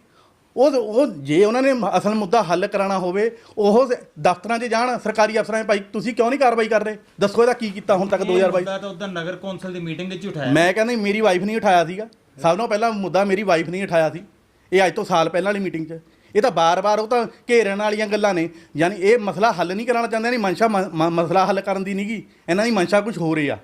S1: ਉਹ ਉਹ ਜੇ ਉਹਨਾਂ ਨੇ ਅਸਲ ਮੁੱਦਾ ਹੱਲ ਕਰਾਉਣਾ ਹੋਵੇ ਉਹ ਦਫ਼ਤਰਾਂ 'ਚ ਜਾਣ ਸਰਕਾਰੀ ਅਫਸਰਾਂ 'ਚ ਭਾਈ ਤੁਸੀਂ ਕਿਉਂ ਨਹੀਂ ਕਾਰਵਾਈ ਕਰ ਰਹੇ? ਦੱਸੋ ਇਹਦਾ ਕੀ ਕੀਤਾ ਹੁਣ ਤੱਕ
S2: ਇਹ
S1: 2022
S2: ਮੁੱਦਾ ਤਾਂ ਉਦੋਂ ਨਗਰ ਕੌਂਸਲ ਦੀ ਮੀਟਿੰਗ ਵਿੱਚ ਉਠਾਇਆ।
S1: ਮੈਂ ਕਹਿੰਦਾ ਮੇਰੀ ਵਾਈਫ ਨਹੀਂ ਉਠਾਇਆ ਸੀਗਾ। ਸਭ ਤੋਂ ਪਹਿਲਾਂ ਮੁੱਦਾ ਮੇਰੀ ਵਾਈਫ ਨਹੀਂ ਉਠਾਇਆ ਸੀ। ਇਹ ਅੱਜ ਤੋਂ ਸਾਲ ਪਹਿਲਾਂ ਵਾਲੀ ਮੀਟਿੰਗ 'ਚ। ਇਹ ਤਾਂ ਬਾਰ-ਬਾਰ ਉਹ ਤਾਂ ਘੇਰਨ ਵਾਲੀਆਂ ਗੱਲਾਂ ਨੇ। ਯਾਨੀ ਇਹ ਮਸਲਾ ਹੱਲ ਨਹੀਂ ਕਰਾਉਣਾ ਚਾਹੁੰਦੇ ਨਹੀਂ ਮਨਸ਼ਾ ਮਸਲਾ ਹੱਲ ਕਰਨ ਦੀ ਨਹੀਂਗੀ ਇਹਨਾਂ ਦੀ ਮਨਸ਼ਾ ਕੁਝ ਹੋ ਰਹੀ ਆ।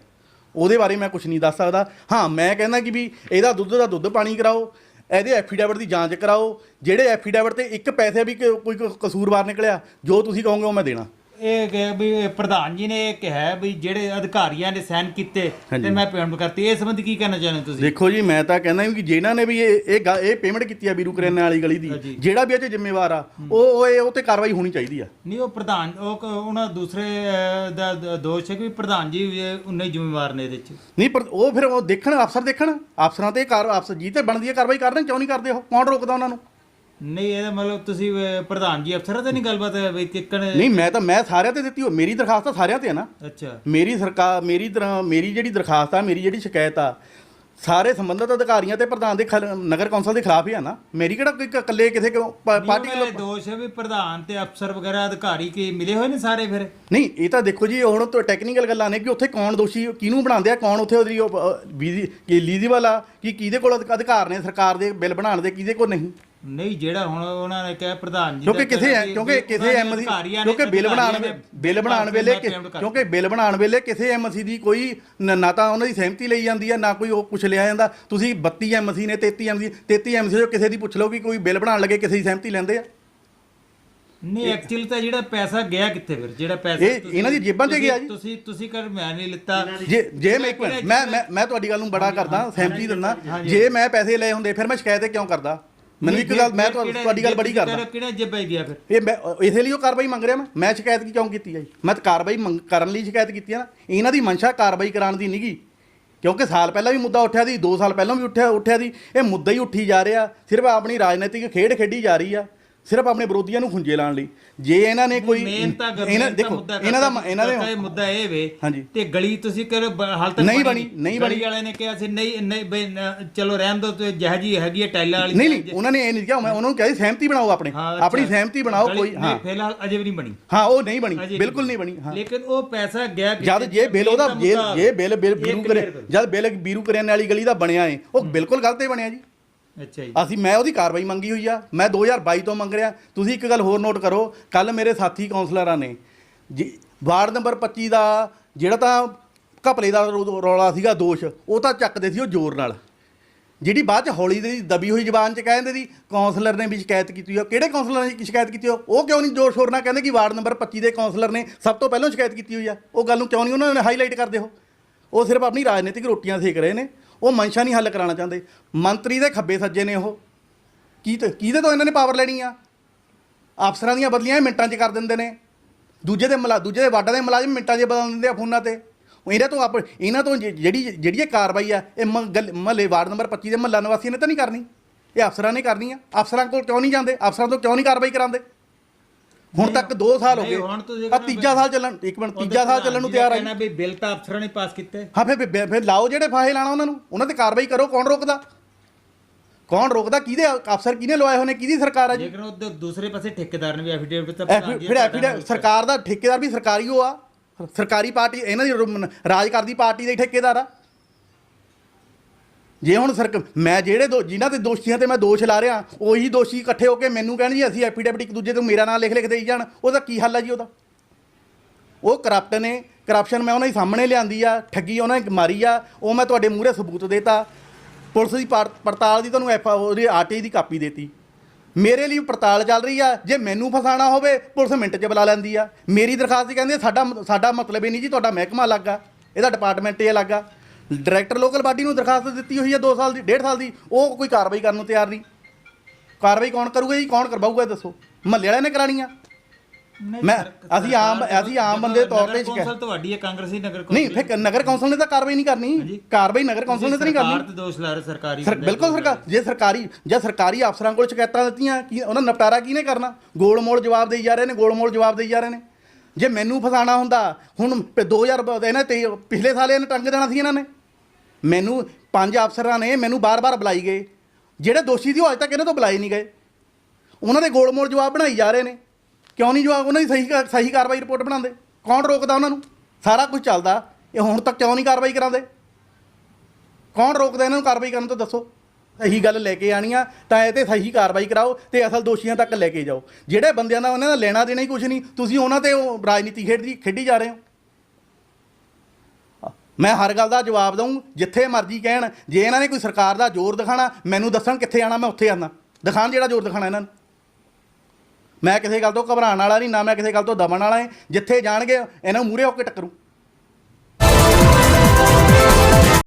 S1: ਉਹਦੇ ਬਾਰੇ ਮੈਂ ਕੁਝ ਨਹੀਂ ਦੱਸ ਸਕਦਾ। ਹਾਂ, ਮੈਂ ਕਹਿੰਦਾ ਕਿ ਵੀ ਇਹਦਾ ਦੁੱਧ ਦਾ ਦੁੱਧ ਪਾਣੀ ਕਰਾਓ, ਇਹਦੇ ਐਫੀਡੈਵਿਟ ਦੀ ਜਾਂਚ ਕਰਾਓ, ਜਿਹੜੇ ਐਫੀਡੈਵਿਟ ਤੇ ਇੱਕ ਪੈਸੇ ਵੀ ਕੋਈ ਕਸੂਰਵਾਰ ਨਿਕਲਿਆ, ਜੋ ਤੁਸੀਂ ਕਹੋਗੇ ਉਹ ਮੈਂ ਦੇਣਾ।
S2: ਇਹ ਕਿ ਵੀ ਇਹ ਪ੍ਰਧਾਨ ਜੀ ਨੇ ਇਹ ਕਿਹਾ ਵੀ ਜਿਹੜੇ ਅਧਿਕਾਰੀਆਂ ਨੇ ਸਾਈਨ ਕੀਤੇ
S1: ਹਾਂਜੀ।
S2: ਤੇ ਮੈਂ ਪੇਮੈਂਟ ਕਰਤੀ। ਇਸ ਸੰਬੰਧੀ ਕੀ ਕਹਿਣਾ ਚਾਹੁੰਦੇ ਤੁਸੀਂ?
S1: ਦੇਖੋ ਜੀ ਮੈਂ ਤਾਂ ਕਹਿੰਦਾ ਵੀ ਕਿ ਜਿਨ੍ਹਾਂ ਨੇ ਵੀ ਇਹ ਇਹ ਗ- ਇਹ ਪੇਮੈਂਟ ਕੀਤੀ ਆ ਵੀਰੂ ਕਰਿਆਨੇ ਵਾਲੀ ਗਲੀ ਦੀ
S2: ਹਾਂਜੀ।
S1: ਜਿਹੜਾ ਵੀ ਇਹ 'ਚ ਜ਼ਿੰਮੇਵਾਰ ਆ ਉਹ ਉਹ ਇਹ ਉਹ ਤੇ ਕਾਰਵਾਈ ਹੋਣੀ ਚਾਹੀਦੀ ਆ।
S2: ਨਹੀਂ ਉਹ ਪ੍ਰਧਾਨ ਉਹ ਕ- ਉਹਨਾਂ ਦੂਸਰੇ ਅਹ, ਦਾ ਦਾ ਦੋਸ਼ ਹੈ ਕਿ ਵੀ ਪ੍ਰਧਾਨ ਜੀ ਵੀ ਇਹ ਉਨੇ ਹੀ ਜ਼ਿੰਮੇਵਾਰ ਨੇ ਇਹਦੇ ਚ।
S1: ਨਹੀਂ ਪਰ ਉਹ ਫਿਰ ਉਹ ਦੇਖਣ ਅਫਸਰ ਦੇਖਣ ਅਫਸਰਾਂ ਤੇ ਕਾਰ ਅਫਸਰ ਜੀ ਤੇ ਬਣਦੀ ਹੈ ਕਾਰਵਾਈ ਕਰਨ ਕਿਉਂ ਨਹੀਂ ਕਰਦੇ ਉਹ? ਕੌਣ ਰੋਕਦਾ ਉਹਨਾਂ ਨੂੰ?
S2: ਨਹੀਂ ਇਹਦਾ ਮਤਲਬ ਤੁਸੀਂ ਅਹ, ਪ੍ਰਧਾਨ ਜੀ ਅਫਸਰਾਂ ਤੇ ਨਹੀਂ ਗੱਲਬਾਤ ਵੀ ਕਿੱਕਣ
S1: ਨਹੀਂ ਮੈਂ ਤਾਂ ਮੈਂ ਸਾਰਿਆਂ ਤੇ ਦਿੱਤੀ ਹੋ ਮੇਰੀ ਦਰਖਾਸਤ ਤਾਂ ਸਾਰਿਆਂ ਤੇ ਹੈ ਨਾ।
S2: ਅੱਛਾ।
S1: ਮੇਰੀ ਸਰਕਾਰ ਮੇਰੀ ਤਰ੍ਹਾਂ ਮੇਰੀ ਜਿਹੜੀ ਦਰਖਾਸਤ ਆ ਮੇਰੀ ਜਿਹੜੀ ਸ਼ਿਕਾਇਤ ਆ ਸਾਰੇ ਸੰਬੰਧਿਤ ਅਧਿਕਾਰੀਆਂ ਤੇ ਪ੍ਰਧਾਨ ਦੇ ਖਿਲ- ਨਗਰ ਕੌਂਸਲ ਦੇ ਖਿਲਾਫ ਹੀ ਆ ਨਾ। ਮੇਰੀ ਕਿਹੜਾ ਕੋਈ ਇਕੱਲੇ ਕਿਸੇ ਕੋ- ਪਾਰਟੀ
S2: ਪਾਰਟੀ
S1: ਵੱਲੋਂ
S2: ਦੋਸ਼ ਹੈ ਵੀ ਪ੍ਰਧਾਨ ਤੇ ਅਫਸਰ ਵਗੈਰਾ ਅਧਿਕਾਰੀ ਕੀ ਮਿਲੇ ਹੋਏ ਨੇ ਸਾਰੇ ਫਿਰ?
S1: ਨਹੀਂ ਇਹ ਤਾਂ ਦੇਖੋ ਜੀ ਹੁਣ ਤੋਂ ਟੈਕਨੀਕਲ ਗੱਲਾਂ ਨੇ ਕਿ ਉੱਥੇ ਕੌਣ ਦੋਸ਼ੀ ਕਿਹਨੂੰ ਬਣਾਉਂਦੇ ਆ ਕੌਣ ਉੱਥੇ ਉਹਦੀ ਉਹ, ਅ, ਵੀਜ਼ੀ ਕੀ ਲੀਜ਼ੀਬਲ ਆ ਕਿ ਕਿਹਦੇ ਕੋਲ ਅਧਿ- ਅਧਿਕਾਰ ਨੇ ਸਰਕਾਰ ਦੇ ਬਿੱਲ ਬਣਾਉਣ ਦੇ ਕਿਹਦੇ ਕੋਲ ਨਹੀਂ।
S2: ਨਹੀਂ ਜਿਹੜਾ ਹੁਣ ਉਹਨਾਂ ਨੇ ਕਿਹਾ ਪ੍ਰਧਾਨ ਜੀ
S1: ਕਿਉਂਕਿ
S2: ਕਹਿਣਾ
S1: ਹੈ
S2: ਵੀ
S1: ਕਿਉਂਕਿ
S2: ਦੇ
S1: ਐਮਸੀ ਕਿਉਂਕਿ ਬਿੱਲ ਬਣਾਉਣ ਬਿੱਲ ਬਣਾਉਣ ਵੇਲੇ ਕਿਉਂਕਿ ਬਿੱਲ ਬਣਾਉਣ ਵੇਲੇ ਕਿਸੇ ਐਮਸੀ ਦੀ ਕੋਈ ਨ- ਤਾਂ ਉਹਨਾਂ ਦੀ ਸਹਿਮਤੀ ਲਈ ਜਾਂਦੀ ਆ ਨਾ ਕੋਈ ਉਹ ਕੁਛ ਲਿਆ ਜਾਂਦਾ। ਤੁਸੀਂ 32 ਐਮਸੀ ਨੇ 33 ਐਮਸੀ 33 ਐਮਸੀ ਜੋ ਕਿਸੇ ਦੀ ਪੁੱਛ ਲਓ ਕਿ ਕੋਈ ਬਿੱਲ ਬਣਾਉਣ ਲੱਗੇ ਕਿਸੇ ਦੀ ਸਹਿਮਤੀ ਲੈਂਦੇ ਆ।
S2: ਨਹੀਂ ਐਕਚੁਅਲੀ ਤਾਂ ਜਿਹੜਾ ਪੈਸਾ ਗਿਆ ਕਿੱਥੇ ਫਿਰ? ਜਿਹੜਾ ਪੈਸਾ
S1: ਇਹ
S2: ਤੁਸੀਂ-
S1: ਇਹਨਾਂ ਦੀ ਜੇਬਾਂ 'ਚ ਗਿਆ ਜੀ।
S2: ਤੁਸੀਂ ਤੁਸੀਂ ਕਰ ਮੈਂ ਨਹੀਂ ਲਿੱਤਾ।
S1: ਜੇ ਜੇ ਮੈਂ ਇੱਕ ਮਿੰਟ ਮੈਂ ਮੈਂ ਤੁਹਾਡੀ ਗੱਲ ਨੂੰ ਬੜਾ ਕਰਦਾ ਸਹਿਮਤੀ ਦਿੰਦਾ। ਜੇ ਮੈਂ ਪੈਸੇ ਲਏ ਹੁੰਦੇ ਫਿਰ ਮੈਂ ਸ਼ਿਕਾਇਤ ਕਿਉਂ ਕਰਦਾ? ਮੈਨੂੰ ਇੱਕ ਗੱਲ ਮੈਂ ਤੁਹਾ-
S2: ਕਿਹੜੇ-
S1: ਤੁਹਾਡੀ ਗੱਲ ਬੜੀ ਕਰਦਾ।
S2: ਕਿਹੜਾ ਜੇਬਾਂ ਗਿਆ ਫਿਰ?
S1: ਇਹ ਮੈਂ ਇਸੇ ਲਈ ਉਹ ਕਾਰਵਾਈ ਮੰਗ ਰਿਹਾ ਮੈਂ। ਮੈਂ ਸ਼ਿਕਾਇਤ ਕਿਉਂ ਕੀਤੀ ਹੈ ਜੀ? ਮੈਂ ਤਾਂ ਕਾਰਵਾਈ ਮੰਗ- ਕਰਨ ਲਈ ਸ਼ਿਕਾਇਤ ਕੀਤੀ ਹੈ ਨਾ। ਇਹਨਾਂ ਦੀ ਮਨਸ਼ਾ ਕਾਰਵਾਈ ਕਰਾਉਣ ਦੀ ਨਹੀਂਗੀ ਕਿਉਂਕਿ ਸਾਲ ਪਹਿਲਾਂ ਵੀ ਮੁੱਦਾ ਉੱਠਿਆ ਸੀ 2 ਸਾਲ ਪਹਿਲਾਂ ਵੀ ਉੱਠਿਆ ਉੱਠਿਆ ਸੀ। ਇਹ ਮੁੱਦਾ ਹੀ ਉੱਠੀ ਜਾ ਰਿਹਾ। ਸਿਰਫ ਆਪਣੀ ਰਾਜਨੀਤਿਕ ਖੇਡ ਖੇਡੀ ਜਾ ਰਹੀ ਆ। ਸਿਰਫ ਆਪਣੇ ਵਿਰੋਧੀਆਂ ਨੂੰ ਖੁੰਝੇ ਲਾਉਣ ਲਈ ਜੇ ਇਹਨਾਂ ਨੇ ਕੋਈ
S2: ਮੇਨ ਤਾਂ
S1: ਇਹਨਾਂ
S2: ਇਹਨਾਂ
S1: ਦੇਖੋ ਇਹਨਾਂ ਦਾ ਇਹਨਾਂ
S2: ਇਹ
S1: ਦੇ
S2: ਮੁੱਦਾ ਇਹ ਵੇ। ਤੇ ਗਲੀ ਤੁਸੀਂ ਕਰ ਹਾਲ ਤੱਕ
S1: ਨਹੀਂ ਬਣੀ, ਨਹੀਂ ਬਣੀ।
S2: ਵਾਲੇ ਨੇ ਕਿਹਾ ਸੀ ਨਹੀਂ ਨਹੀਂ ਚਲੋ ਰਹਿਣ ਦੋ ਤੇ ਜਹਜੀ ਹੈਗੀ ਹੈ ਟੈਲਾਂ ਵਾਲੀ
S1: ਨਹੀਂ ਨਹੀਂ ਉਹਨਾਂ ਨੇ ਇਹ ਨਹੀਂ ਕਿਹਾ ਮੈਂ ਉਹਨਾਂ ਨੂੰ ਕਿਹਾ ਸੀ ਸਹਿਮਤੀ ਬਣਾਓ ਆਪਣੇ। ਆਪਣੀ ਸਹਿਮਤੀ ਬਣਾਓ ਕੋਈ
S2: ਨਹੀਂ,
S1: ਹਾਂ
S2: ਫਿਲਹਾਲ ਅਜੇ ਵੀ ਨਹੀਂ ਬਣੀ
S1: ਹਾਂ ਉਹ ਨਹੀਂ ਬਣੀ ਬਿਲਕੁਲ ਨਹੀਂ ਬਣੀ ਹਾਂ
S2: ਲੇਕਿਨ ਉਹ ਪੈਸਾ ਗਿਆ
S1: ਜਦ? ਜੇ ਬਿੱਲ ਉਹਦਾ ਜੇ ਬਿੱਲ ਬਿੱਲ ਬੀਰੂ ਕਰੇ। ਜਦ ਬਿੱਲ ਬੀਰੂ ਕਰਿਆਨੇ ਵਾਲੀ ਗਲੀ ਦਾ ਬਣਿਆ ਏ ਉਹ ਬਿਲਕੁਲ ਗਲਤ ਹੀ ਬਣਿਆ ਜੀ
S2: ਅੱਛਾ ਜੀ।
S1: ਅਸੀਂ ਮੈਂ ਉਹਦੀ ਕਾਰਵਾਈ ਮੰਗੀ ਹੋਈ ਆ। ਮੈਂ 2022 ਤੋਂ ਮੰਗ ਰਿਹਾ। ਤੁਸੀਂ ਇੱਕ ਗੱਲ ਹੋਰ ਨੋਟ ਕਰੋ। ਕੱਲ ਮੇਰੇ ਸਾਥੀ ਕਾਉਂਸਲਰਾਂ ਨੇ। ਜੀ, ਵਾਰਡ ਨੰਬਰ 25 ਦਾ ਜਿਹੜਾ ਤਾਂ ਘਪਲੇ ਦਾ ਰੋ- ਰੌਲਾ ਸੀਗਾ ਦੋਸ਼, ਉਹ ਤਾਂ ਚੱਕਦੇ ਸੀ ਉਹ ਜ਼ੋਰ ਨਾਲ। ਜਿਹੜੀ ਬਾਅਦ ਚ ਹੌਲੀ ਦੀ ਦਬੀ ਹੋਈ ਜ਼ਬਾਨ ਚ ਕਹਿੰਦੇ ਸੀ ਕਾਉਂਸਲਰ ਨੇ ਵੀ ਸ਼ਿਕਾਇਤ ਕੀਤੀ ਹੋਈ ਆ। ਕਿਹੜੇ ਕਾਉਂਸਲਰ ਨੇ ਸ਼ਿਕਾਇਤ ਕੀਤੀ ਹੋ ਉਹ ਕਿਉਂ ਨਹੀਂ ਜ਼ੋਰ ਸ਼ੋਰ ਨਾਲ ਕਹਿੰਦੇ ਕਿ ਵਾਰਡ ਨੰਬਰ 25 ਦੇ ਕਾਉਂਸਲਰ ਨੇ ਸਭ ਤੋਂ ਪਹਿਲਾਂ ਸ਼ਿਕਾਇਤ ਕੀਤੀ ਹੋਈ ਆ? ਉਹ ਗੱਲ ਨੂੰ ਕਿਉਂ ਨਹੀਂ ਉਹਨਾਂ ਨੇ ਹਾਈਲਾਈਟ ਕਰਦੇ ਹੋ? ਉਹ ਸਿਰਫ ਆਪਣੀ ਰਾਜਨੀਤਿਕ ਰੋਟੀਆਂ ਸੇਕ ਰਹੇ ਨੇ। ਉਹ ਮਨਸ਼ਾ ਨਹੀਂ ਹੱਲ ਕਰਾਉਣਾ ਚਾਹੁੰਦੇ। ਮੰਤਰੀ ਦੇ ਖੱਬੇ ਸੱਜੇ ਨੇ ਉਹ। ਕੀ ਤੇ ਕਿਹਦੇ ਤੋਂ ਇਹਨਾਂ ਨੇ ਪਾਵਰ ਲੈਣੀ ਆ? ਅਫਸਰਾਂ ਦੀਆਂ ਬਦਲੀਆਂ ਇਹ ਮਿੰਟਾਂ 'ਚ ਕਰ ਦਿੰਦੇ ਨੇ। ਦੂਜੇ ਦੇ ਮਲਾ ਦੂਜੇ ਦੇ ਵਾਰਡਾਂ ਦੇ ਮੁਲਾਜ਼ਮ ਮਿੰਟਾਂ 'ਚ ਬਦਲ ਦਿੰਦੇ ਆ ਫੋਨਾਂ ਤੇ। ਇਹਨਾਂ ਤੋਂ ਆਪ ਇਹਨਾਂ ਤੋਂ ਜਿ- ਜਿਹੜੀ ਜਿਹੜੀ ਇਹ ਕਾਰਵਾਈ ਆ, ਇਹ ਮਹੱਲੇ ਵਾਰਡ ਨੰਬਰ 25 ਦੇ ਮਹੱਲਾ ਨਿਵਾਸੀਆਂ ਨੇ ਤਾਂ ਨਹੀਂ ਕਰਨੀ। ਇਹ ਅਫਸਰਾਂ ਨੇ ਕਰਨੀ ਆ। ਅਫਸਰਾਂ ਕੋਲ ਕਿਉਂ ਨਹੀਂ ਜਾਂਦੇ? ਅਫਸਰਾਂ ਤੋਂ ਕਿਉਂ ਨਹੀਂ ਕਾਰਵਾਈ ਕਰਾਉਂਦੇ? ਹੁਣ ਤੱਕ 2 ਸਾਲ ਹੋ ਗਏ।
S2: ਹੁਣ
S1: ਆ ਤੀਜਾ ਸਾਲ ਚੱਲਣ ਇੱਕ ਮਿੰਟ ਤੀਜਾ ਸਾਲ ਚੱਲਣ ਨੂੰ ਤਿਆਰ ਆ।
S2: ਕਹਿੰਦਾ ਵੀ ਬਿੱਲ ਤਾਂ ਅਫਸਰਾਂ ਨੇ ਪਾਸ ਕੀਤੇ।
S1: ਹਾਂ ਫਿਰ ਫਿਰ- ਲਾਓ ਜਿਹੜੇ ਫਾਹੇ ਲਾਣਾ ਉਹਨਾਂ ਨੂੰ। ਉਹਨਾਂ ਤੇ ਕਾਰਵਾਈ ਕਰੋ ਕੌਣ ਰੋਕਦਾ? ਕੌਣ ਰੋਕਦਾ? ਕਿਹਦੇ ਅਫਸਰ ਕਿਹਨੇ ਲਵਾਏ ਨੇ ਕਿਹਦੀ ਸਰਕਾਰ ਆ ਜੀ?
S2: ਲੇਕਿਨ ਉਹ ਦੂਸਰੇ ਪਾਸੇ ਠੇਕੇਦਾਰ ਨੇ ਵੀ ਐਫੀਡੇਵਿਟ ਜੀ
S1: ਫਿਰ ਐਫੀਡੇਵਿਟ ਸਰਕਾਰ ਦਾ ਠੇਕੇਦਾਰ ਵੀ ਸਰਕਾਰੀ ਉਹ ਆ। ਸਰਕਾਰੀ ਪਾਰਟੀ ਇਹਨਾਂ ਦੀ ਰਾਜ ਕਰਦੀ ਪਾਰਟੀ ਦੇ ਠੇਕੇਦਾਰ ਆ। ਜੇ ਹੁਣ ਸਰ ਮੈਂ ਜਿਹੜੇ ਦੋ ਜਿਨ੍ਹਾਂ ਤੇ ਦੋਸ਼ੀਆਂ ਤੇ ਮੈਂ ਦੋਸ਼ ਲਾ ਰਿਹਾ, ਉਹੀ ਦੋਸ਼ੀ ਇਕੱਠੇ ਹੋ ਕੇ ਮੈਨੂੰ ਕਹਿਣ ਜੀ, ਅਸੀਂ ਐਫੀਡੇਵਿਟ ਇੱਕ ਦੂਜੇ ਤੋਂ ਮੇਰਾ ਨਾਮ ਲਿਖ ਲਿਖ ਦੇਈ ਜਾਣ। ਉਹਦਾ ਕੀ ਹੱਲ ਆ ਜੀ ਉਹਦਾ? ਉਹ ਕਰਪਟ ਨੇ ਕਰਪਸ਼ਨ ਮੈਂ ਉਹਨਾਂ ਦੇ ਸਾਹਮਣੇ ਲਿਆਂਦੀ ਆ, ਠੱਗੀ ਉਹਨਾਂ ਨੇ ਮਾਰੀ ਆ, ਉਹ ਮੈਂ ਤੁਹਾਡੇ ਮੂਹਰੇ ਸਬੂਤ ਦੇਤਾ। ਪੁਲਿਸ ਦੀ ਪੜ- ਪੜਤਾਲ ਦੀ ਤੁਹਾਨੂੰ ਐਫ, ਉਹਦੀ ਆਰਟੀਆਈ ਦੀ ਕਾਪੀ ਦੇਤੀ। ਮੇਰੇ ਲਈ ਪੜਤਾਲ ਚੱਲ ਰਹੀ ਆ, ਜੇ ਮੈਨੂੰ ਫਸਾਣਾ ਹੋਵੇ, ਪੁਲਿਸ ਮਿੰਟ 'ਚ ਬੁਲਾ ਲੈਂਦੀ ਆ। ਮੇਰੀ ਦਰਖਾਸਤ ਹੀ ਕਹਿੰਦੇ ਸਾਡਾ ਸਾਡਾ ਮਤਲਬ ਇਹ ਨਹੀਂ ਜੀ, ਤੁਹਾਡਾ ਮਹਿਕਮਾ ਅਲੱਗ ਆ। ਇਹਦਾ ਡਿਪਾਰਟਮੈਂਟ ਇਹ ਅਲੱਗ ਆ। ਡਾਇਰੈਕਟਰ ਲੋਕਲ ਬਾਡੀ ਨੂੰ ਦਰਖਾਸਤ ਦਿੱਤੀ ਹੋਈ ਆ 2 ਸਾਲ ਦੀ 1.5 ਸਾਲ ਦੀ ਉਹ ਕੋਈ ਕਾਰਵਾਈ ਕਰਨ ਨੂੰ ਤਿਆਰ ਨਹੀਂ। ਕਾਰਵਾਈ ਕੌਣ ਕਰੂਗਾ ਜੀ? ਕੌਣ ਕਰਵਾਊਗਾ ਦੱਸੋ? ਮਹੱਲੇ ਵਾਲਿਆਂ ਨੇ ਕਰਾਣੀ ਆ ਮੈਂ- ਅਸੀਂ ਆਮ-
S2: ਸਰਕਾਰ
S1: ਅਸੀਂ ਆਮ ਬੰਦੇ ਤੌਰ ਤੇ
S2: ਕੌਂਸਲ ਤੁਹਾਡੀ ਹੈ ਕਾਂਗਰਸੀ ਨਗਰ
S1: ਨਹੀਂ ਫਿਰ ਨਗਰ ਕੌਂਸਲ ਨੇ ਤਾਂ ਕਾਰਵਾਈ ਨਹੀਂ ਕਰਨੀ। ਕਾਰਵਾਈ ਨਗਰ ਕੌਂਸਲ ਨੇ ਤਾਂ ਨਹੀਂ
S2: ਸਰਕਾਰ
S1: ਕਰਨੀ।
S2: ਤੇ ਦੋਸ਼ ਲਾ ਰਹੇ ਸਰਕਾਰੀ
S1: ਬਿਲਕੁਲ ਸਰਕਾਰ ਜੇ ਸਰਕਾਰੀ ਜੇ ਸਰਕਾਰੀ ਅਫਸਰਾਂ ਕੋਲ ਸ਼ਿਕਾਇਤਾਂ ਦਿੱਤੀਆਂ ਕੀ ਉਹਨਾਂ ਨਿਪਟਾਰਾ ਕਿਹਨੇ ਕਰਨਾ? ਗੋਲਮੋਲ ਜਵਾਬ ਦੇਈ ਜਾ ਰਹੇ ਨੇ ਗੋਲਮੋਲ ਜਵਾਬ ਦੇਈ ਜਾ ਰਹੇ ਨੇ। ਜੇ ਮੈਨੂੰ ਫਸਾਣਾ ਹੁੰਦਾ ਹੁਣ ਪ- 2000 ਬ- ਇਹਨਾਂ ਤੇ ਪਿਛਲੇ ਸਾਲ ਇਹਨੇ ਟੰਗ ਦੇਣਾ ਸੀ ਇਹਨਾਂ ਨੇ। ਮੈਨੂੰ ਪੰਜ ਅਫਸਰਾਂ ਨੇ ਮੈਨੂੰ ਬਾਰ-ਬਾਰ ਬੁਲਾਈ ਗਏ। ਜਿਹੜੇ ਦੋਸ਼ੀ ਸੀ ਉਹ ਅੱਜ ਤੱਕ ਇਹਨਾਂ ਤੋਂ ਬੁਲਾਏ ਨਹੀਂ ਗਏ। ਉਹਨਾਂ ਦੇ ਗੋਲਮੋਲ ਜਵਾਬ ਬਣਾਈ ਜਾ ਰਹੇ ਨੇ। ਕਿਉਂ ਨਹੀਂ ਜਵਾਬ? ਉਹਨਾਂ ਦੀ ਸਹੀ ਕਾ- ਸਹੀ ਕਾਰਵਾਈ ਰਿਪੋਰਟ ਬਣਾਉਂਦੇ। ਕੌਣ ਰੋਕਦਾ ਉਹਨਾਂ ਨੂੰ? ਸਾਰਾ ਕੁਝ ਚੱਲਦਾ। ਇਹ ਹੁਣ ਤੱਕ ਕਿਉਂ ਨਹੀਂ ਕਾਰਵਾਈ ਕਰਾਉਂਦੇ? ਕੌਣ ਰੋਕਦਾ ਇਹਨਾਂ ਨੂੰ ਕਾਰਵਾਈ ਕਰਨ ਤੋਂ ਦੱਸੋ? ਸਹੀ ਗੱਲ ਲੈ ਕੇ ਆਣੀ ਆ, ਤਾਂ ਇਹ ਤੇ ਸਹੀ ਕਾਰਵਾਈ ਕਰਾਓ ਤੇ ਅਸਲ ਦੋਸ਼ੀਆਂ ਤੱਕ ਲੈ ਕੇ ਜਾਓ। ਜਿਹੜੇ ਬੰਦਿਆਂ ਦਾ ਉਹਨਾਂ ਦਾ ਲੈਣਾ ਦੇਣਾ ਹੀ ਕੁਝ ਨਹੀਂ। ਤੁਸੀਂ ਉਹਨਾਂ ਤੇ ਉਹ ਰਾਜਨੀਤੀ ਖੇਡਦੀ ਖੇਡੀ ਜਾ ਰਹੇ ਹੋ। ਮੈਂ ਹਰ ਗੱਲ ਦਾ ਜਵਾਬ ਦਊਂ, ਜਿੱਥੇ ਮਰਜ਼ੀ ਕਹਿਣ, ਜੇ ਇਹਨਾਂ ਨੇ ਕੋਈ ਸਰਕਾਰ ਦਾ ਜ਼ੋਰ ਦਿਖਾਣਾ, ਮੈਨੂੰ ਦੱਸਣ ਕਿੱਥੇ ਆਣਾ, ਮੈਂ ਉੱਥੇ ਆਣਾ ਦਿਖਾਣ ਜਿਹੜਾ ਜ਼ੋਰ ਦਿਖਾਣਾ ਇਹਨਾਂ ਨੂੰ। ਮੈਂ ਕਿਸੇ ਗੱਲ ਤੋਂ ਘਬਰਾਉਣ ਵਾਲਾ ਨਹੀਂ, ਨਾ ਮੈਂ ਕਿਸੇ ਗੱਲ ਤੋਂ ਦਬਣ ਵਾਲਾ ਹਾਂ। ਜਿੱਥੇ ਜਾਣਗੇ, ਇਹਨਾਂ ਮੂਰੇ ਹੋ ਕੇ ਟੱਕਰੂ।